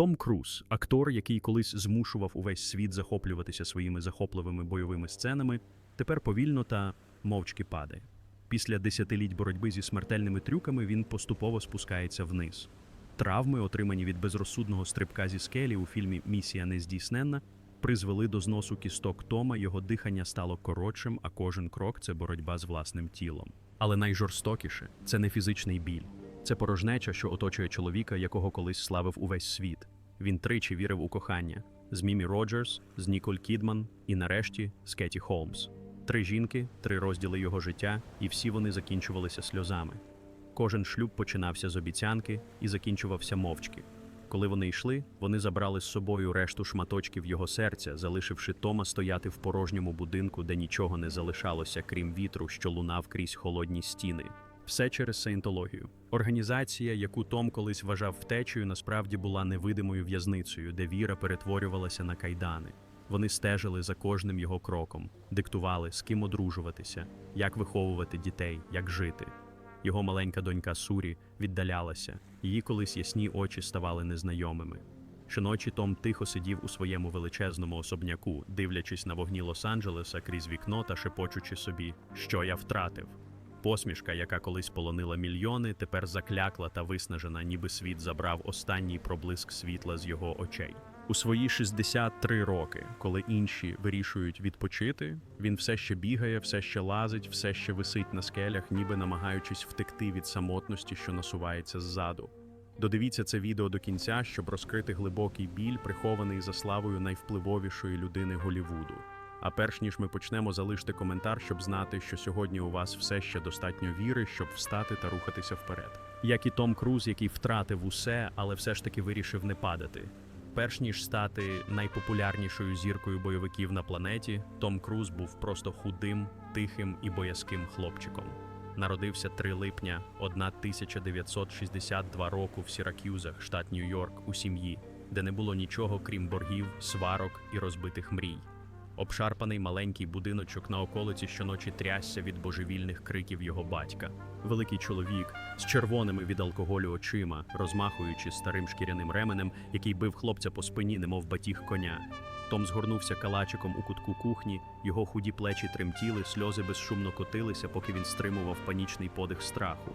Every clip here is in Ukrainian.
Том Круз, актор, який колись змушував увесь світ захоплюватися своїми захопливими бойовими сценами, тепер повільно та мовчки падає. Після десятиліть боротьби зі смертельними трюками він поступово спускається вниз. Травми, отримані від безрозсудного стрибка зі скелі у фільмі Місія нездійсненна, призвели до зносу кісток Тома, його дихання стало коротшим, а кожен крок це боротьба з власним тілом. Але найжорстокіше це не фізичний біль, це порожнеча, що оточує чоловіка, якого колись славив увесь світ. Він тричі вірив у кохання з Мімі Роджерс, з Ніколь Кідман і нарешті з Кеті Холмс. Три жінки, три розділи його життя, і всі вони закінчувалися сльозами. Кожен шлюб починався з обіцянки і закінчувався мовчки. Коли вони йшли, вони забрали з собою решту шматочків його серця, залишивши Тома стояти в порожньому будинку, де нічого не залишалося, крім вітру, що лунав крізь холодні стіни. Все через саєнтологію. Організація, яку Том колись вважав втечею, насправді була невидимою в'язницею, де віра перетворювалася на кайдани. Вони стежили за кожним його кроком, диктували, з ким одружуватися, як виховувати дітей, як жити. Його маленька донька Сурі віддалялася, її колись ясні очі ставали незнайомими. Щоночі Том тихо сидів у своєму величезному особняку, дивлячись на вогні Лос-Анджелеса крізь вікно та шепочучи собі, що я втратив. Посмішка, яка колись полонила мільйони, тепер заклякла та виснажена, ніби світ забрав останній проблиск світла з його очей. У свої 63 роки, коли інші вирішують відпочити, він все ще бігає, все ще лазить, все ще висить на скелях, ніби намагаючись втекти від самотності, що насувається ззаду. Додивіться це відео до кінця, щоб розкрити глибокий біль, прихований за славою найвпливовішої людини Голівуду. А перш ніж ми почнемо, залиште коментар, щоб знати, що сьогодні у вас все ще достатньо віри, щоб встати та рухатися вперед. Як і Том Круз, який втратив усе, але все ж таки вирішив не падати. Перш ніж стати найпопулярнішою зіркою бойовиків на планеті, Том Круз був просто худим, тихим і боязким хлопчиком. Народився 3 липня 1962 року в Сіракюзах, штат Нью-Йорк, у сім'ї, де не було нічого крім боргів, сварок і розбитих мрій. Обшарпаний маленький будиночок на околиці щоночі трясся від божевільних криків його батька. Великий чоловік з червоними від алкоголю очима, розмахуючи старим шкіряним ременем, який бив хлопця по спині, немов батіг коня. Том згорнувся калачиком у кутку кухні, його худі плечі тремтіли, сльози безшумно котилися, поки він стримував панічний подих страху.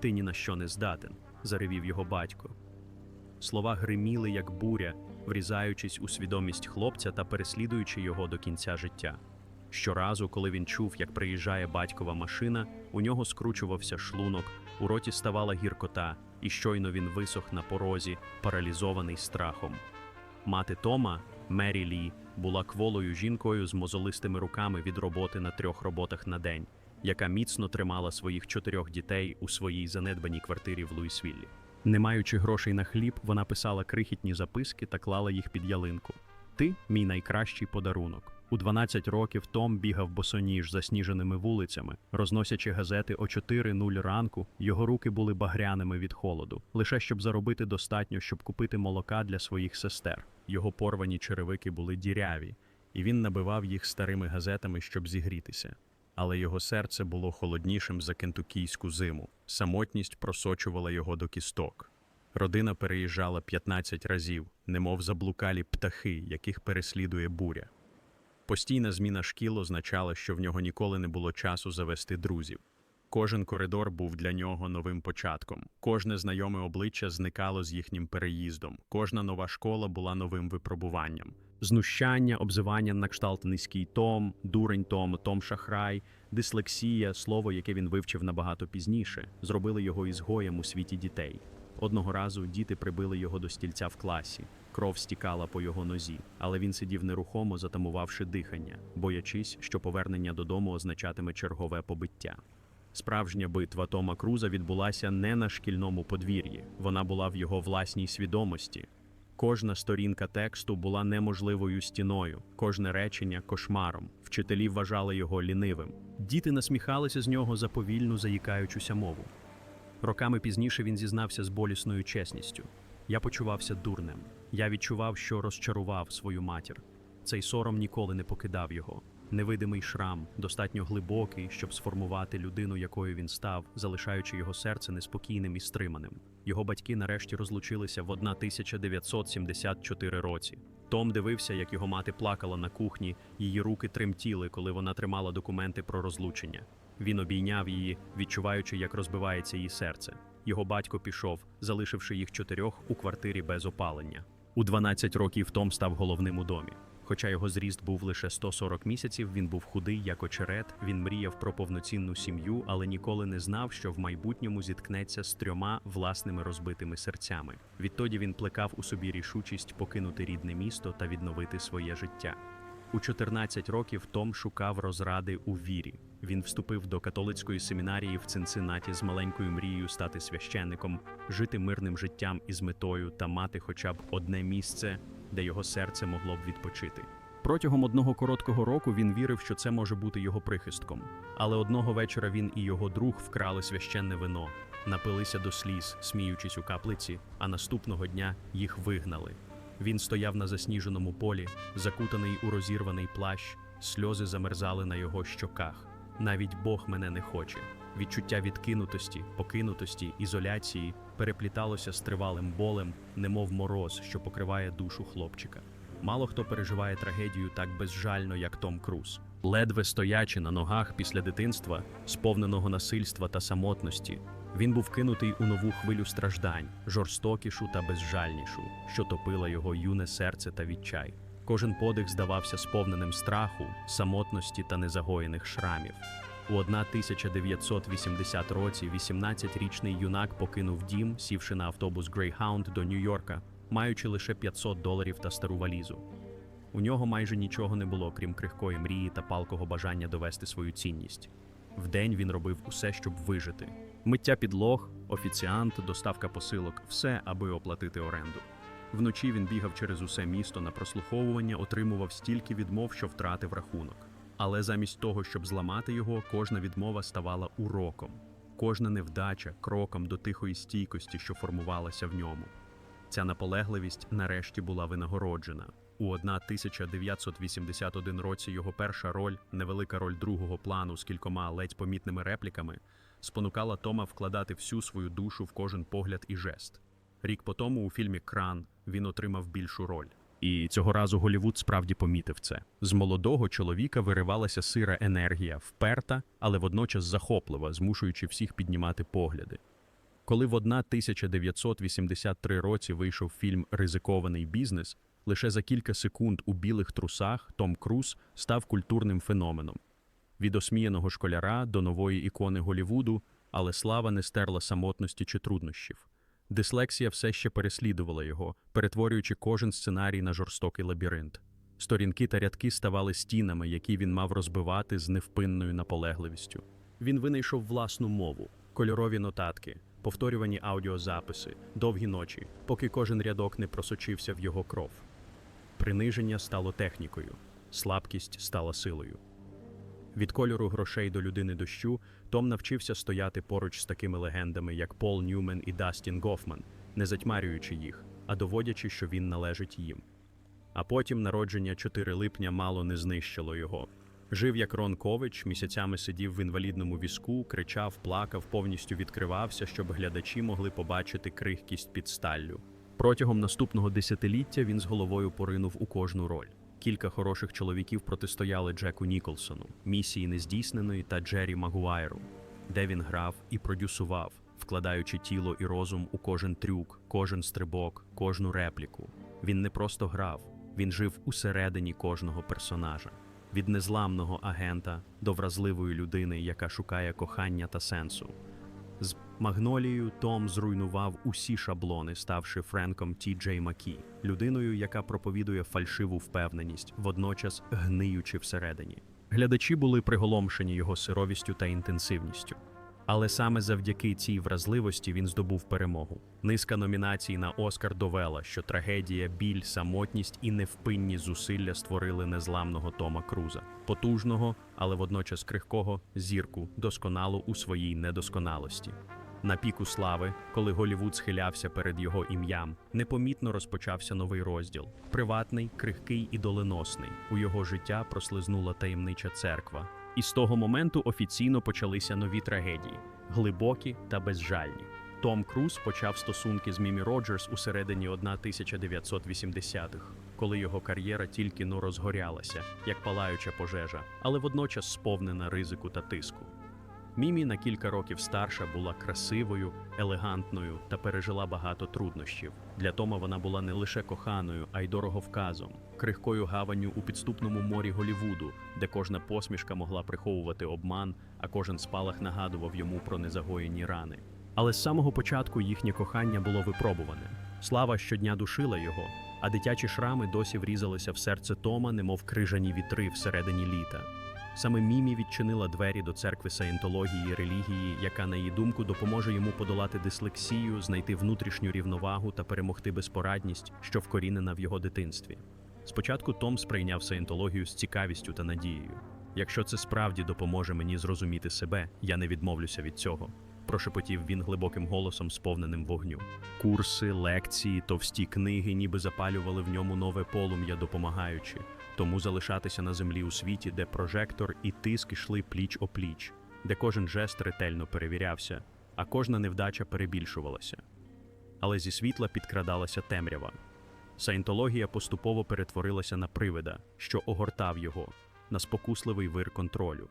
Ти ні на що не здатен, заревів його батько. Слова гриміли, як буря, врізаючись у свідомість хлопця та переслідуючи його до кінця життя. Щоразу, коли він чув, як приїжджає батькова машина, у нього скручувався шлунок, у роті ставала гіркота, і щойно він висох на порозі, паралізований страхом. Мати Тома, Мері Лі, була кволою жінкою з мозолистими руками від роботи на трьох роботах на день, яка міцно тримала своїх чотирьох дітей у своїй занедбаній квартирі в Луїсвіллі. Не маючи грошей на хліб, вона писала крихітні записки та клала їх під ялинку. Ти мій найкращий подарунок. У 12 років Том бігав босоніж засніженими вулицями, розносячи газети о 4.00 ранку. Його руки були багряними від холоду, лише щоб заробити достатньо, щоб купити молока для своїх сестер. Його порвані черевики були діряві, і він набивав їх старими газетами, щоб зігрітися. Але його серце було холоднішим за кентукійську зиму. Самотність просочувала його до кісток. Родина переїжджала 15 разів, немов заблукалі птахи, яких переслідує буря. Постійна зміна шкіл означала, що в нього ніколи не було часу завести друзів. Кожен коридор був для нього новим початком, кожне знайоме обличчя зникало з їхнім переїздом, кожна нова школа була новим випробуванням. Знущання, обзивання на кшталт низький Том, дурень Том, Том Шахрай, дислексія, слово, яке він вивчив набагато пізніше, зробили його ізгоєм у світі дітей. Одного разу діти прибили його до стільця в класі. Кров стікала по його нозі, але він сидів нерухомо, затамувавши дихання, боячись, що повернення додому означатиме чергове побиття. Справжня битва Тома Круза відбулася не на шкільному подвір'ї, вона була в його власній свідомості. Кожна сторінка тексту була неможливою стіною, кожне речення кошмаром. Вчителі вважали його лінивим. Діти насміхалися з нього за повільну заїкаючуся мову. Роками пізніше він зізнався з болісною чесністю. Я почувався дурним. Я відчував, що розчарував свою матір. Цей сором ніколи не покидав його. Невидимий шрам, достатньо глибокий, щоб сформувати людину, якою він став, залишаючи його серце неспокійним і стриманим. Його батьки нарешті розлучилися в 1974 році. Том дивився, як його мати плакала на кухні, її руки тремтіли, коли вона тримала документи про розлучення. Він обійняв її, відчуваючи, як розбивається її серце. Його батько пішов, залишивши їх чотирьох у квартирі без опалення. У 12 років Том став головним у домі. Хоча його зріст був лише 140 місяців, він був худий як очерет. Він мріяв про повноцінну сім'ю, але ніколи не знав, що в майбутньому зіткнеться з трьома власними розбитими серцями. Відтоді він плекав у собі рішучість покинути рідне місто та відновити своє життя. У 14 років Том шукав розради у вірі. Він вступив до католицької семінарії в Цинциннаті з маленькою мрією стати священником, жити мирним життям із метою та мати хоча б одне місце, де його серце могло б відпочити. Протягом одного короткого року він вірив, що це може бути його прихистком. Але одного вечора він і його друг вкрали священне вино, напилися до сліз, сміючись у каплиці, а наступного дня їх вигнали. Він стояв на засніженому полі, закутаний у розірваний плащ, сльози замерзали на його щоках. Навіть Бог мене не хоче. Відчуття відкинутості, покинутості, ізоляції перепліталося з тривалим болем, немов мороз, що покриває душу хлопчика. Мало хто переживає трагедію так безжально, як Том Круз. Ледве стоячи на ногах після дитинства, сповненого насильства та самотності, він був кинутий у нову хвилю страждань, жорстокішу та безжальнішу, що топила його юне серце та відчай. Кожен подих здавався сповненим страху, самотності та незагоєних шрамів. У 1980 році 18-річний юнак покинув дім, сівши на автобус Greyhound до Нью-Йорка, маючи лише 500 доларів та стару валізу. У нього майже нічого не було, крім крихкої мрії та палкого бажання довести свою цінність. Вдень він робив усе, щоб вижити: миття підлог, офіціант, доставка посилок, все, аби оплатити оренду. Вночі він бігав через усе місто на прослуховування, отримував стільки відмов, що втратив рахунок. Але замість того, щоб зламати його, кожна відмова ставала уроком, кожна невдача кроком до тихої стійкості, що формувалася в ньому. Ця наполегливість нарешті була винагороджена. У 1981 році його перша роль, невелика роль другого плану з кількома ледь помітними репліками, спонукала Тома вкладати всю свою душу в кожен погляд і жест. Рік по тому у фільмі Кран він отримав більшу роль. І цього разу Голівуд справді помітив це. З молодого чоловіка виривалася сира енергія, вперта, але водночас захоплива, змушуючи всіх піднімати погляди. Коли в 1983 році вийшов фільм Ризикований бізнес, лише за кілька секунд у білих трусах Том Круз став культурним феноменом. Від осміяного школяра до нової ікони Голівуду, але слава не стерла самотності чи труднощів. Дислексія все ще переслідувала його, перетворюючи кожен сценарій на жорстокий лабіринт. Сторінки та рядки ставали стінами, які він мав розбивати з невпинною наполегливістю. Він винайшов власну мову, кольорові нотатки, повторювані аудіозаписи, довгі ночі, поки кожен рядок не просочився в його кров. Приниження стало технікою, слабкість стала силою. Від кольору грошей до людини дощу Том навчився стояти поруч з такими легендами, як Пол Ньюмен і Дастін Гофман, не затьмарюючи їх, а доводячи, що він належить їм. А потім народження 4 липня мало не знищило його. Жив як Рон Кович, місяцями сидів в інвалідному візку, кричав, плакав, повністю відкривався, щоб глядачі могли побачити крихкість під сталлю. Протягом наступного десятиліття він з головою поринув у кожну роль. Кілька хороших чоловіків протистояли Джеку Ніколсону, місії нездійсненої та Джері Магуайру, де він грав і продюсував, вкладаючи тіло і розум у кожен трюк, кожен стрибок, кожну репліку. Він не просто грав, він жив усередині кожного персонажа, від незламного агента до вразливої людини, яка шукає кохання та сенсу. З Магнолією Том зруйнував усі шаблони, ставши Френком Ті Джей Макі, людиною, яка проповідує фальшиву впевненість, водночас гниючи всередині. Глядачі були приголомшені його сировістю та інтенсивністю. Але саме завдяки цій вразливості він здобув перемогу. Низка номінацій на Оскар довела, що трагедія, біль, самотність і невпинні зусилля створили незламного Тома Круза, потужного, але водночас крихкого зірку, досконалу у своїй недосконалості. На піку слави, коли Голівуд схилявся перед його ім'ям, непомітно розпочався новий розділ. Приватний, крихкий і доленосний. У його життя прослизнула таємнича церква. І з того моменту офіційно почалися нові трагедії глибокі та безжальні. Том Круз почав стосунки з Мімі Роджерс у середині 1980-х, коли його кар'єра тільки но розгорялася, як палаюча пожежа, але водночас сповнена ризику та тиску. Мімі на кілька років старша була красивою, елегантною та пережила багато труднощів. Для Тома вона була не лише коханою, а й дороговказом, крихкою гаванню у підступному морі Голівуду, де кожна посмішка могла приховувати обман, а кожен спалах нагадував йому про незагоєні рани. Але з самого початку їхнє кохання було випробуваним. Слава щодня душила його, а дитячі шрами досі врізалися в серце Тома, немов крижані вітри всередині літа. Саме Мімі відчинила двері до церкви саєнтології релігії, яка, на її думку, допоможе йому подолати дислексію, знайти внутрішню рівновагу та перемогти безпорадність, що вкорінена в його дитинстві. Спочатку Том сприйняв саєнтологію з цікавістю та надією. Якщо це справді допоможе мені зрозуміти себе, я не відмовлюся від цього. Прошепотів він глибоким голосом, сповненим вогню. Курси, лекції, товсті книги ніби запалювали в ньому нове полум'я, допомагаючи. Тому залишатися на землі у світі, де прожектор і тиск йшли пліч о пліч, де кожен жест ретельно перевірявся, а кожна невдача перебільшувалася. Але зі світла підкрадалася темрява. Саєнтологія поступово перетворилася на привида, що огортав його, на спокусливий вир контролю.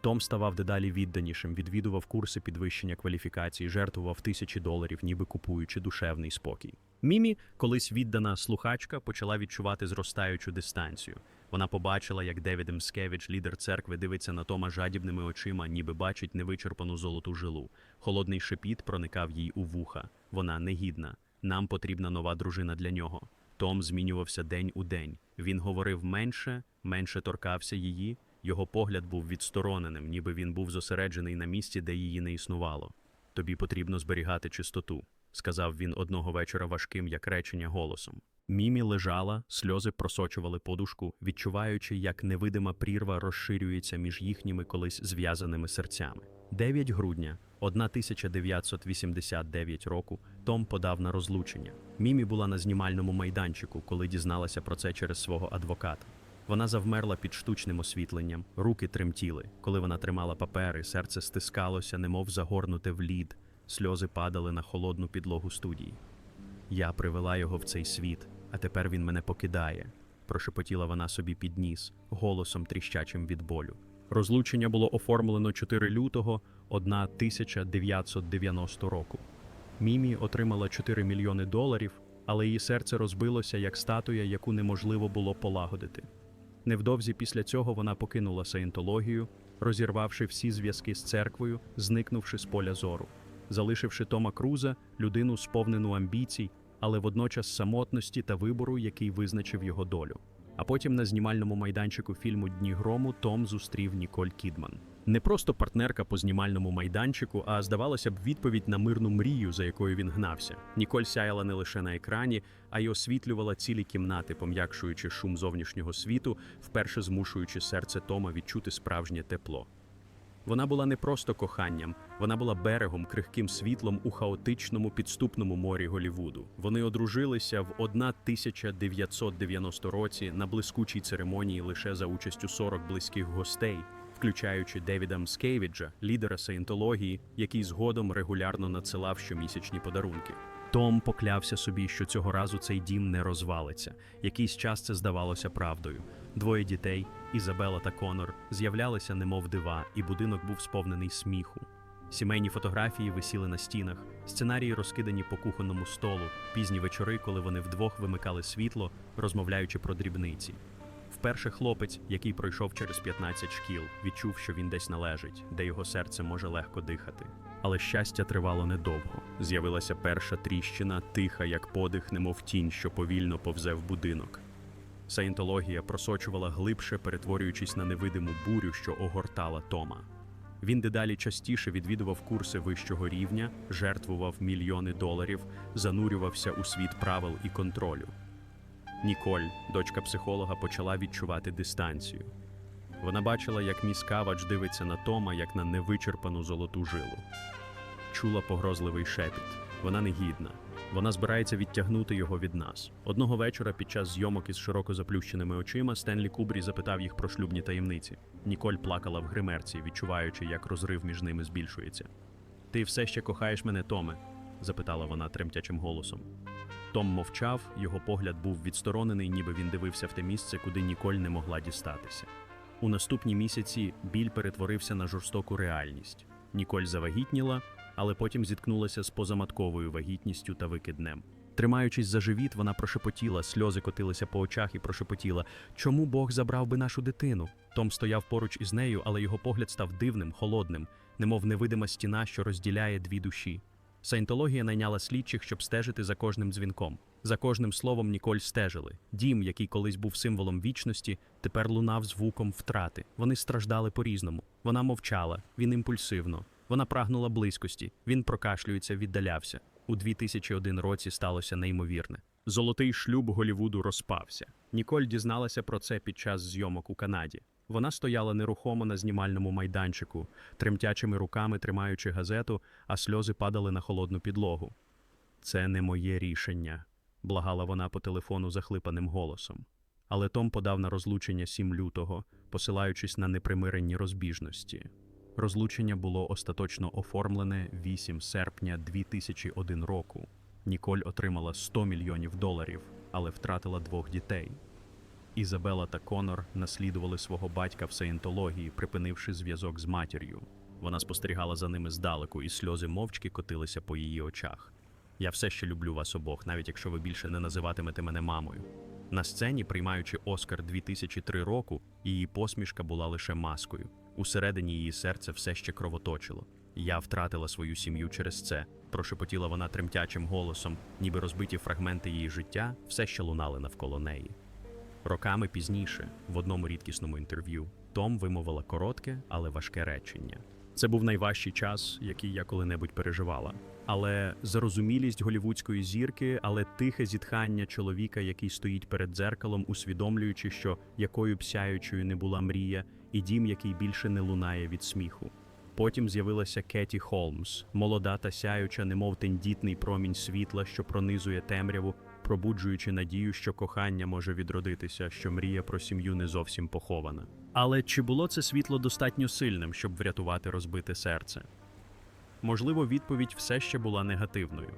Том ставав дедалі відданішим, відвідував курси підвищення кваліфікації, жертвував тисячі доларів, ніби купуючи душевний спокій. Мімі, колись віддана слухачка, почала відчувати зростаючу дистанцію. Вона побачила, як Девід Мскевич, лідер церкви, дивиться на Тома жадібними очима, ніби бачить невичерпану золоту жилу. Холодний шепіт проникав їй у вуха. Вона негідна. Нам потрібна нова дружина для нього. Том змінювався день у день. Він говорив менше, менше торкався її. Його погляд був відстороненим, ніби він був зосереджений на місці, де її не існувало. Тобі потрібно зберігати чистоту, сказав він одного вечора важким, як речення, голосом. Мімі лежала, сльози просочували подушку, відчуваючи, як невидима прірва розширюється між їхніми колись зв'язаними серцями. 9 грудня 1989 року Том подав на розлучення. Мімі була на знімальному майданчику, коли дізналася про це через свого адвоката. Вона завмерла під штучним освітленням, руки тремтіли. Коли вона тримала папери, серце стискалося, немов загорнуте в лід, сльози падали на холодну підлогу студії. Я привела його в цей світ, а тепер він мене покидає, прошепотіла вона собі під ніс, голосом тріщачим від болю. Розлучення було оформлено 4 лютого 1990 року. Мімі отримала 4 мільйони доларів, але її серце розбилося як статуя, яку неможливо було полагодити. Невдовзі після цього вона покинула саєнтологію, розірвавши всі зв'язки з церквою, зникнувши з поля зору, залишивши Тома Круза, людину сповнену амбіцій, але водночас самотності та вибору, який визначив його долю. А потім на знімальному майданчику фільму Дні грому Том зустрів Ніколь Кідман. Не просто партнерка по знімальному майданчику, а здавалося б, відповідь на мирну мрію, за якою він гнався. Ніколь сяяла не лише на екрані, а й освітлювала цілі кімнати, пом'якшуючи шум зовнішнього світу, вперше змушуючи серце Тома відчути справжнє тепло. Вона була не просто коханням, вона була берегом, крихким світлом у хаотичному підступному морі Голівуду. Вони одружилися в 1990 році на блискучій церемонії лише за участю 40 близьких гостей, включаючи Девіда Мскевіджа, лідера саєнтології, який згодом регулярно надсилав щомісячні подарунки. Том поклявся собі, що цього разу цей дім не розвалиться. Якийсь час це здавалося правдою. Двоє дітей, Ізабела та Конор, з'являлися немов дива, і будинок був сповнений сміху. Сімейні фотографії висіли на стінах, сценарії розкидані по кухонному столу, пізні вечори, коли вони вдвох вимикали світло, розмовляючи про дрібниці. Вперше хлопець, який пройшов через 15 шкіл, відчув, що він десь належить, де його серце може легко дихати. Але щастя тривало недовго. З'явилася перша тріщина, тиха, як подих, немов тінь, що повільно повзе в будинок. Саєнтологія просочувала глибше, перетворюючись на невидиму бурю, що огортала Тома. Він дедалі частіше відвідував курси вищого рівня, жертвував мільйони доларів, занурювався у світ правил і контролю. Ніколь, дочка психолога, почала відчувати дистанцію. Вона бачила, як міс Кавач дивиться на Тома як на невичерпану золоту жилу. чула погрозливий шепіт. Вона не гідна. Вона збирається відтягнути його від нас. Одного вечора, під час зйомок із широко заплющеними очима, Стенлі Кубрі запитав їх про шлюбні таємниці. Ніколь плакала в гримерці, відчуваючи, як розрив між ними збільшується. Ти все ще кохаєш мене, Томе? запитала вона тремтячим голосом. Том мовчав, його погляд був відсторонений, ніби він дивився в те місце, куди Ніколь не могла дістатися. У наступні місяці біль перетворився на жорстоку реальність. Ніколь завагітніла, але потім зіткнулася з позаматковою вагітністю та викиднем. Тримаючись за живіт, вона прошепотіла, сльози котилися по очах і прошепотіла: Чому Бог забрав би нашу дитину? Том стояв поруч із нею, але його погляд став дивним, холодним, немов невидима стіна, що розділяє дві душі. Саєнтологія найняла слідчих, щоб стежити за кожним дзвінком. За кожним словом Ніколь стежили. Дім, який колись був символом вічності, тепер лунав звуком втрати. Вони страждали по-різному. Вона мовчала, він імпульсивно. Вона прагнула близькості. Він прокашлюється, віддалявся. У 2001 році сталося неймовірне. Золотий шлюб Голівуду розпався. Ніколь дізналася про це під час зйомок у Канаді. Вона стояла нерухомо на знімальному майданчику, тремтячими руками тримаючи газету, а сльози падали на холодну підлогу. Це не моє рішення, благала вона по телефону захлипаним голосом. Але Том подав на розлучення 7 лютого, посилаючись на непримиренні розбіжності. Розлучення було остаточно оформлене 8 серпня 2001 року. Ніколь отримала 100 мільйонів доларів, але втратила двох дітей. Ізабела та Конор наслідували свого батька в саєнтології, припинивши зв'язок з матір'ю. Вона спостерігала за ними здалеку, і сльози мовчки котилися по її очах. Я все ще люблю вас обох, навіть якщо ви більше не називатимете мене мамою. На сцені, приймаючи Оскар 2003 року, її посмішка була лише маскою. Усередині її серце все ще кровоточило. Я втратила свою сім'ю через це, прошепотіла вона тремтячим голосом, ніби розбиті фрагменти її життя все ще лунали навколо неї. Роками пізніше, в одному рідкісному інтерв'ю, Том вимовила коротке, але важке речення. Це був найважчий час, який я коли-небудь переживала. Але зарозумілість голівудської зірки, але тихе зітхання чоловіка, який стоїть перед дзеркалом, усвідомлюючи, що якою б сяючою не була мрія, і дім, який більше не лунає від сміху. Потім з'явилася Кеті Холмс, молода та сяюча, немов тендітний промінь світла, що пронизує темряву, пробуджуючи надію, що кохання може відродитися, що мрія про сім'ю не зовсім похована. Але чи було це світло достатньо сильним, щоб врятувати розбите серце? Можливо, відповідь все ще була негативною.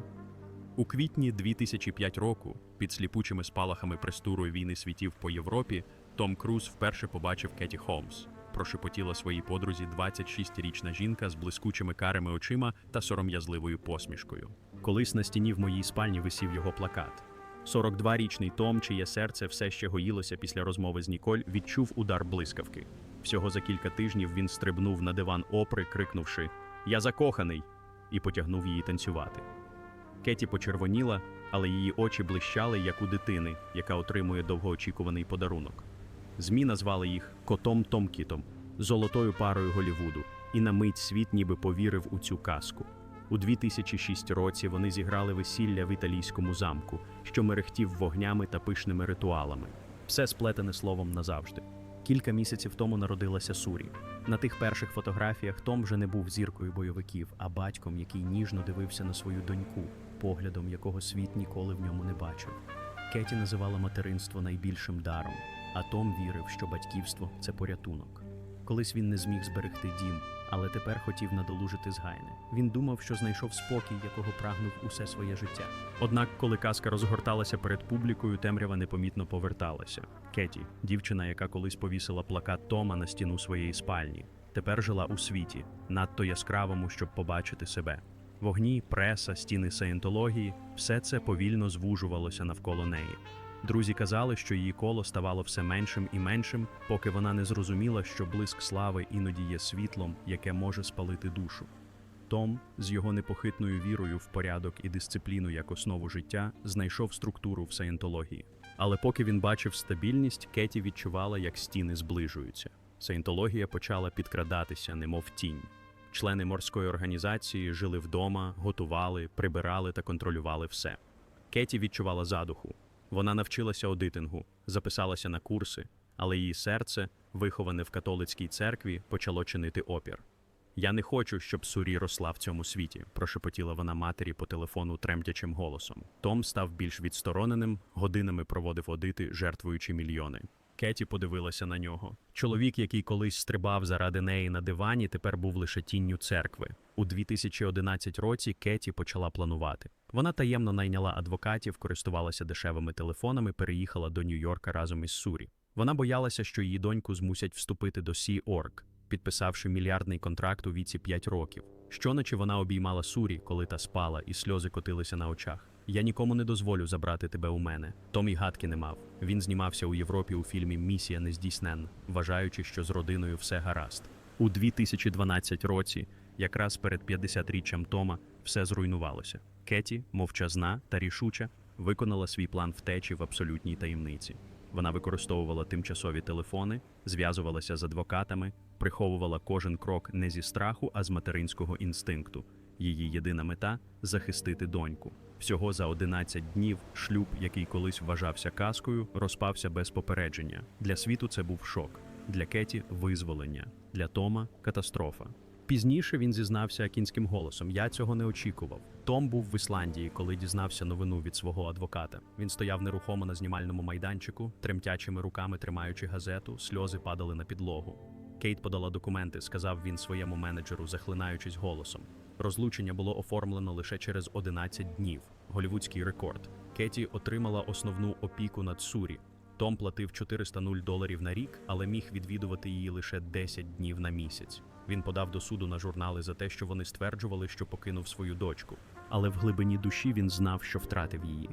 У квітні 2005 року, під сліпучими спалахами престуру війни світів по Європі, Том Круз вперше побачив Кеті Холмс. Прошепотіла своїй подрузі 26-річна жінка з блискучими карими очима та сором'язливою посмішкою. Колись на стіні в моїй спальні висів його плакат. 42-річний Том, чиє серце все ще гоїлося після розмови з Ніколь, відчув удар блискавки. Всього за кілька тижнів він стрибнув на диван опри, крикнувши Я закоханий! і потягнув її танцювати. Кеті почервоніла, але її очі блищали, як у дитини, яка отримує довгоочікуваний подарунок. ЗМІ назвали їх котом Томкітом, золотою парою Голівуду, і на мить світ ніби повірив у цю казку. У 2006 році вони зіграли весілля в італійському замку, що мерехтів вогнями та пишними ритуалами. Все сплетене словом назавжди. Кілька місяців тому народилася Сурі. На тих перших фотографіях Том вже не був зіркою бойовиків, а батьком, який ніжно дивився на свою доньку, поглядом якого світ ніколи в ньому не бачив. Кеті називала материнство найбільшим даром, а Том вірив, що батьківство це порятунок. Колись він не зміг зберегти дім, але тепер хотів надолужити згайне. Він думав, що знайшов спокій, якого прагнув усе своє життя. Однак, коли казка розгорталася перед публікою, темрява непомітно поверталася. Кеті, дівчина, яка колись повісила плакат Тома на стіну своєї спальні, тепер жила у світі, надто яскравому, щоб побачити себе. Вогні, преса, стіни саєнтології все це повільно звужувалося навколо неї. Друзі казали, що її коло ставало все меншим і меншим, поки вона не зрозуміла, що блиск слави іноді є світлом, яке може спалити душу. Том, з його непохитною вірою в порядок і дисципліну як основу життя, знайшов структуру в саєнтології. Але поки він бачив стабільність, Кеті відчувала, як стіни зближуються. Саєнтологія почала підкрадатися, немов тінь. Члени морської організації жили вдома, готували, прибирали та контролювали все. Кеті відчувала задуху. Вона навчилася одитингу, записалася на курси, але її серце, виховане в католицькій церкві, почало чинити опір. Я не хочу, щоб Сурі росла в цьому світі, прошепотіла вона матері по телефону тремтячим голосом. Том став більш відстороненим, годинами проводив одити, жертвуючи мільйони. Кеті подивилася на нього. Чоловік, який колись стрибав заради неї на дивані, тепер був лише тінню церкви. У 2011 році Кеті почала планувати. Вона таємно найняла адвокатів, користувалася дешевими телефонами, переїхала до Нью-Йорка разом із Сурі. Вона боялася, що її доньку змусять вступити до Sea Org, підписавши мільярдний контракт у віці 5 років. Щоночі вона обіймала Сурі, коли та спала, і сльози котилися на очах. Я нікому не дозволю забрати тебе у мене. Том і гадки не мав. Він знімався у Європі у фільмі Місія нездійсненна, вважаючи, що з родиною все гаразд. У 2012 році, якраз перед 50-річчям Тома, все зруйнувалося. Кеті, мовчазна та рішуча, виконала свій план втечі в абсолютній таємниці. Вона використовувала тимчасові телефони, зв'язувалася з адвокатами, приховувала кожен крок не зі страху, а з материнського інстинкту. Її єдина мета захистити доньку. Всього за 11 днів шлюб, який колись вважався казкою, розпався без попередження. Для світу це був шок, для Кеті визволення, для Тома катастрофа. Пізніше він зізнався кінським голосом: Я цього не очікував. Том був в Ісландії, коли дізнався новину від свого адвоката. Він стояв нерухомо на знімальному майданчику, тремтячими руками тримаючи газету, сльози падали на підлогу. Кейт подала документи, сказав він своєму менеджеру, захлинаючись голосом. Розлучення було оформлено лише через 11 днів. Голівудський рекорд. Кеті отримала основну опіку над Сурі. Том платив 400 нуль доларів на рік, але міг відвідувати її лише 10 днів на місяць. Він подав до суду на журнали за те, що вони стверджували, що покинув свою дочку. Але в глибині душі він знав, що втратив її.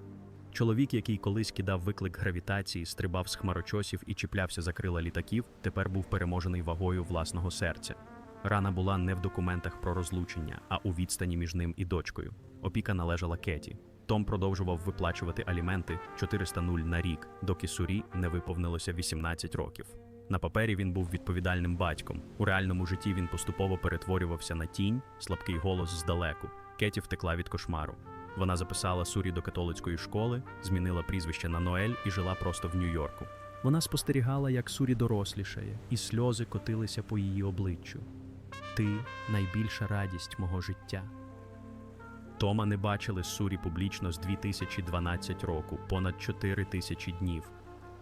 Чоловік, який колись кидав виклик гравітації, стрибав з хмарочосів і чіплявся за крила літаків, тепер був переможений вагою власного серця. Рана була не в документах про розлучення, а у відстані між ним і дочкою. Опіка належала Кеті. Том продовжував виплачувати аліменти 400 нуль на рік, доки Сурі не виповнилося 18 років. На папері він був відповідальним батьком. У реальному житті він поступово перетворювався на тінь, слабкий голос здалеку. Кеті втекла від кошмару. Вона записала Сурі до католицької школи, змінила прізвище на Ноель і жила просто в Нью-Йорку. Вона спостерігала, як Сурі дорослішає, і сльози котилися по її обличчю. Ти найбільша радість мого життя. Тома не бачили Сурі публічно з 2012 року, понад 4 тисячі днів.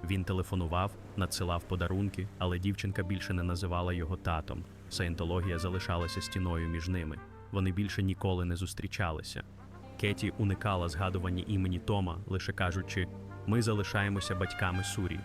Він телефонував, надсилав подарунки, але дівчинка більше не називала його татом. Саєнтологія залишалася стіною між ними. Вони більше ніколи не зустрічалися. Кеті уникала згадування імені Тома, лише кажучи: ми залишаємося батьками Сурі.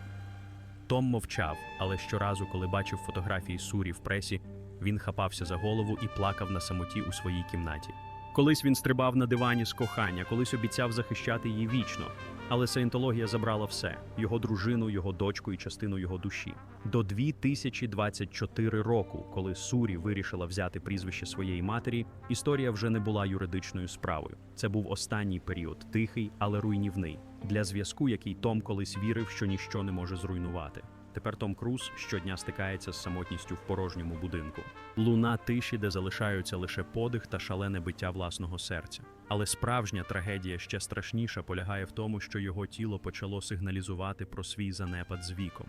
Том мовчав, але щоразу, коли бачив фотографії Сурі в пресі, він хапався за голову і плакав на самоті у своїй кімнаті. Колись він стрибав на дивані з кохання, колись обіцяв захищати її вічно. Але саєнтологія забрала все: його дружину, його дочку і частину його душі. До 2024 року, коли Сурі вирішила взяти прізвище своєї матері, історія вже не була юридичною справою. Це був останній період, тихий, але руйнівний, для зв'язку, який Том колись вірив, що ніщо не може зруйнувати. Тепер Том Круз щодня стикається з самотністю в порожньому будинку. Луна тиші, де залишаються лише подих та шалене биття власного серця. Але справжня трагедія ще страшніша полягає в тому, що його тіло почало сигналізувати про свій занепад з віком.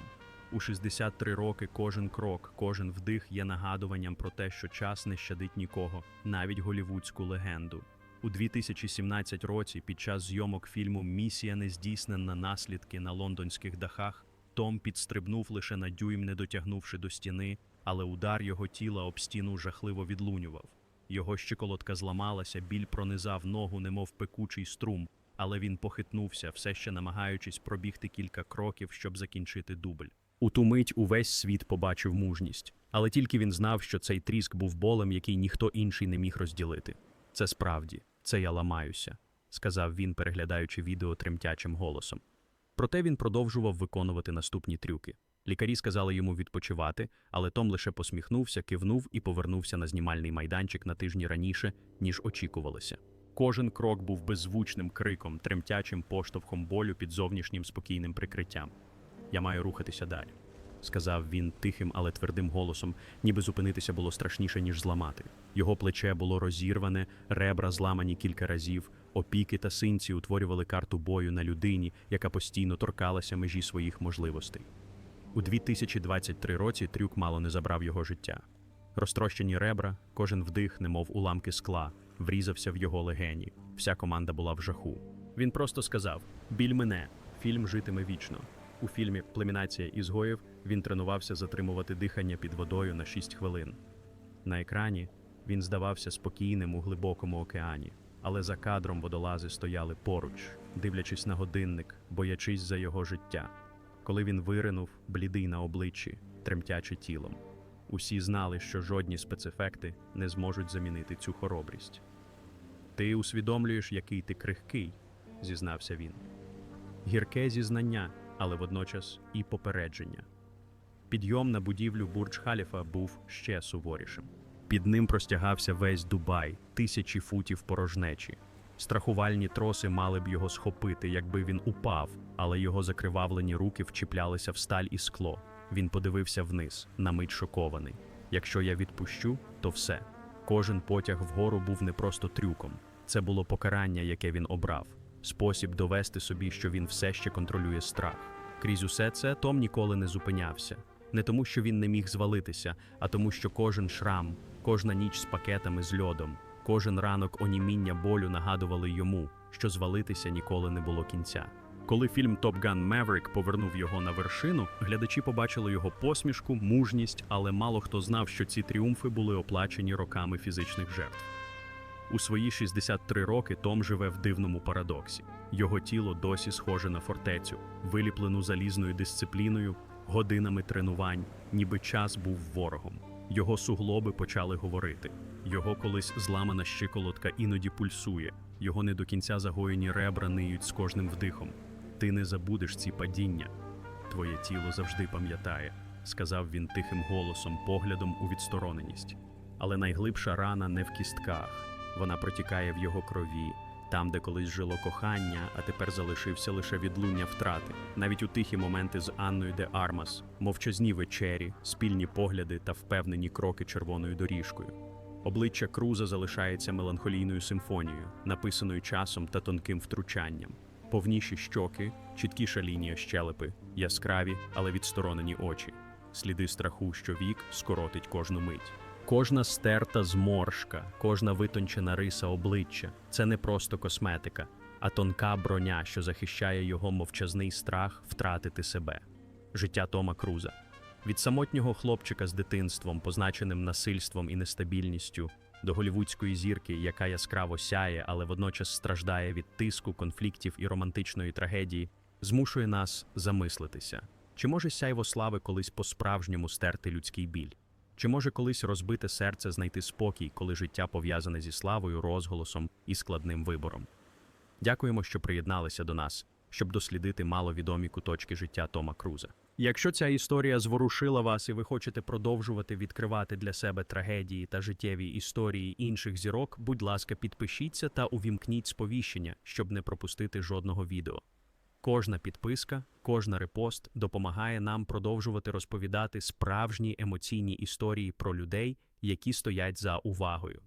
У 63 роки кожен крок, кожен вдих є нагадуванням про те, що час не щадить нікого, навіть голівудську легенду. У 2017 році, під час зйомок фільму Місія нездійснена наслідки на лондонських дахах, Том підстрибнув лише на дюйм, не дотягнувши до стіни, але удар його тіла об стіну жахливо відлунював. Його щиколотка зламалася, біль пронизав ногу, немов пекучий струм, але він похитнувся, все ще намагаючись пробігти кілька кроків, щоб закінчити дубль. У ту мить увесь світ побачив мужність, але тільки він знав, що цей тріск був болем, який ніхто інший не міг розділити. Це справді, це я ламаюся, сказав він, переглядаючи відео тремтячим голосом. Проте він продовжував виконувати наступні трюки. Лікарі сказали йому відпочивати, але Том лише посміхнувся, кивнув і повернувся на знімальний майданчик на тижні раніше, ніж очікувалося. Кожен крок був беззвучним криком, тремтячим поштовхом болю під зовнішнім спокійним прикриттям. Я маю рухатися далі, сказав він тихим, але твердим голосом, ніби зупинитися було страшніше, ніж зламати. Його плече було розірване, ребра зламані кілька разів, опіки та синці утворювали карту бою на людині, яка постійно торкалася межі своїх можливостей. У 2023 році трюк мало не забрав його життя. Розтрощені ребра, кожен вдих, немов уламки скла, врізався в його легені. Вся команда була в жаху. Він просто сказав: Біль мене, фільм житиме вічно. У фільмі Племінація ізгоїв він тренувався затримувати дихання під водою на 6 хвилин. На екрані він здавався спокійним у глибокому океані, але за кадром водолази стояли поруч, дивлячись на годинник, боячись за його життя. Коли він виринув, блідий на обличчі, тремтячи тілом. Усі знали, що жодні спецефекти не зможуть замінити цю хоробрість. Ти усвідомлюєш, який ти крихкий, зізнався він. Гірке зізнання, але водночас і попередження. Підйом на будівлю Бурдж Халіфа був ще суворішим. Під ним простягався весь Дубай, тисячі футів порожнечі. Страхувальні троси мали б його схопити, якби він упав, але його закривавлені руки вчіплялися в сталь і скло. Він подивився вниз, на мить шокований. Якщо я відпущу, то все. Кожен потяг вгору був не просто трюком. Це було покарання, яке він обрав, спосіб довести собі, що він все ще контролює страх. Крізь усе це Том ніколи не зупинявся. Не тому, що він не міг звалитися, а тому, що кожен шрам, кожна ніч з пакетами з льодом, кожен ранок оніміння болю нагадували йому, що звалитися ніколи не було кінця. Коли фільм Top Gun Maverick повернув його на вершину, глядачі побачили його посмішку, мужність, але мало хто знав, що ці тріумфи були оплачені роками фізичних жертв. У свої 63 роки Том живе в дивному парадоксі. Його тіло досі схоже на фортецю, виліплену залізною дисципліною, годинами тренувань, ніби час був ворогом. Його суглоби почали говорити. Його колись зламана щиколотка іноді пульсує, його не до кінця загоєні ребра ниють з кожним вдихом. Ти не забудеш ці падіння. Твоє тіло завжди пам'ятає, сказав він тихим голосом, поглядом у відстороненість. Але найглибша рана не в кістках, вона протікає в його крові, там, де колись жило кохання, а тепер залишився лише відлуння втрати. Навіть у тихі моменти з Анною де Армас, мовчазні вечері, спільні погляди та впевнені кроки червоною доріжкою. Обличчя Круза залишається меланхолійною симфонією, написаною часом та тонким втручанням. Повніші щоки, чіткіша лінія щелепи, яскраві, але відсторонені очі, сліди страху, що вік скоротить кожну мить. Кожна стерта зморшка, кожна витончена риса обличчя це не просто косметика, а тонка броня, що захищає його мовчазний страх втратити себе. Життя Тома Круза. Від самотнього хлопчика з дитинством, позначеним насильством і нестабільністю, до голівудської зірки, яка яскраво сяє, але водночас страждає від тиску, конфліктів і романтичної трагедії, змушує нас замислитися. Чи може сяйво слави колись по-справжньому стерти людський біль? Чи може колись розбите серце знайти спокій, коли життя пов'язане зі славою, розголосом і складним вибором? Дякуємо, що приєдналися до нас, щоб дослідити маловідомі куточки життя Тома Круза. Якщо ця історія зворушила вас і ви хочете продовжувати відкривати для себе трагедії та життєві історії інших зірок, будь ласка, підпишіться та увімкніть сповіщення, щоб не пропустити жодного відео. Кожна підписка, кожна репост допомагає нам продовжувати розповідати справжні емоційні історії про людей, які стоять за увагою.